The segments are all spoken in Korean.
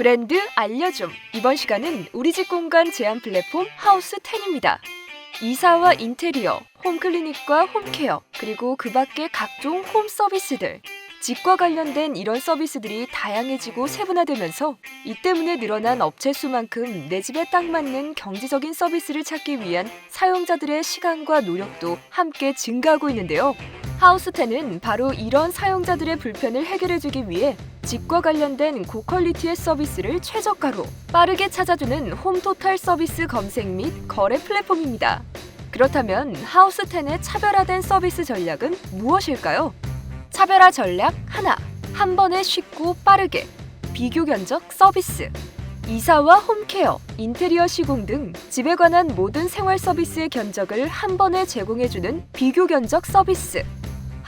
브랜드 알려줌. 이번 시간은 우리 집 공간 제한 플랫폼 하우스 10입니다. 이사와 인테리어, 홈클리닉과 홈케어, 그리고 그 밖의 각종 홈 서비스들. 집과 관련된 이런 서비스들이 다양해지고 세분화되면서 이 때문에 늘어난 업체 수만큼 내 집에 딱 맞는 경제적인 서비스를 찾기 위한 사용자들의 시간과 노력도 함께 증가하고 있는데요. 하우스10은 바로 이런 사용자들의 불편을 해결해주기 위해 집과 관련된 고퀄리티의 서비스를 최저가로 빠르게 찾아주는 홈토탈 서비스 검색 및 거래 플랫폼입니다. 그렇다면 하우스10의 차별화된 서비스 전략은 무엇일까요? 차별화 전략 하나. 한 번에 쉽고 빠르게 비교 견적 서비스. 이사와 홈케어, 인테리어 시공 등 집에 관한 모든 생활 서비스의 견적을 한 번에 제공해주는 비교 견적 서비스.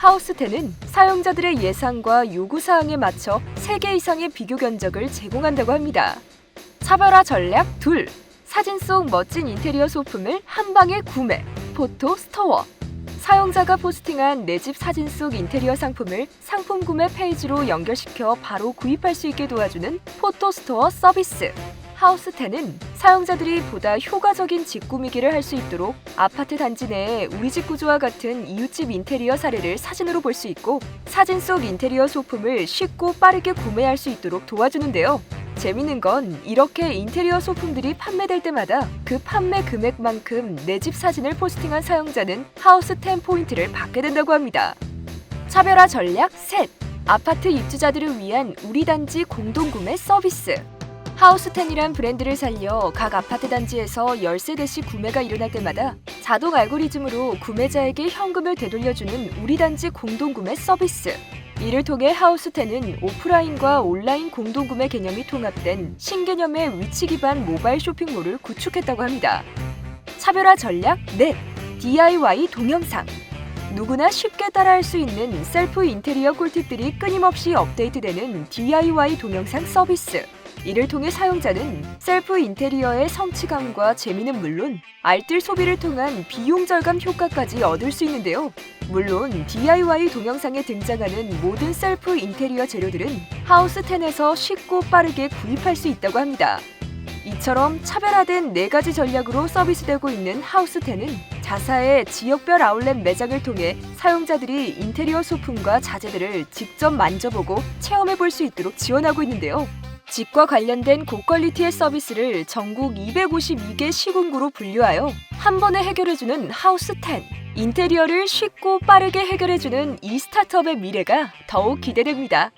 하우스10은 사용자들의 예상과 요구사항에 맞춰 3개 이상의 비교 견적을 제공한다고 합니다. 차별화 전략 둘. 사진 속 멋진 인테리어 소품을 한 방에 구매. 포토 스토어. 사용자가 포스팅한 내 집 사진 속 인테리어 상품을 상품 구매 페이지로 연결시켜 바로 구입할 수 있게 도와주는 포토 스토어 서비스. 하우스10은 사용자들이 보다 효과적인 집 꾸미기를 할 수 있도록 아파트 단지 내에 우리 집 구조와 같은 이웃집 인테리어 사례를 사진으로 볼 수 있고 사진 속 인테리어 소품을 쉽고 빠르게 구매할 수 있도록 도와주는데요. 재밌는 건 이렇게 인테리어 소품들이 판매될 때마다 그 판매 금액만큼 내 집 사진을 포스팅한 사용자는 하우스 10 포인트를 받게 된다고 합니다. 차별화 전략 셋. 아파트 입주자들을 위한 우리 단지 공동 구매 서비스. 하우스10이란 브랜드를 살려 각 아파트 단지에서 10세대씩 구매가 일어날 때마다 자동 알고리즘으로 구매자에게 현금을 되돌려주는 우리 단지 공동구매 서비스. 이를 통해 하우스10은 오프라인과 온라인 공동구매 개념이 통합된 신개념의 위치 기반 모바일 쇼핑몰을 구축했다고 합니다. 차별화 전략 넷. DIY 동영상. 누구나 쉽게 따라할 수 있는 셀프 인테리어 꿀팁들이 끊임없이 업데이트되는 DIY 동영상 서비스. 이를 통해 사용자는 셀프 인테리어의 성취감과 재미는 물론 알뜰 소비를 통한 비용 절감 효과까지 얻을 수 있는데요. 물론 DIY 동영상에 등장하는 모든 셀프 인테리어 재료들은 하우스10에서 쉽고 빠르게 구입할 수 있다고 합니다. 이처럼 차별화된 네 가지 전략으로 서비스되고 있는 하우스10은 자사의 지역별 아울렛 매장을 통해 사용자들이 인테리어 소품과 자재들을 직접 만져보고 체험해 볼 수 있도록 지원하고 있는데요. 집과 관련된 고퀄리티의 서비스를 전국 252개 시군구로 분류하여 한 번에 해결해주는 하우스 10. 인테리어를 쉽고 빠르게 해결해주는 이 스타트업의 미래가 더욱 기대됩니다.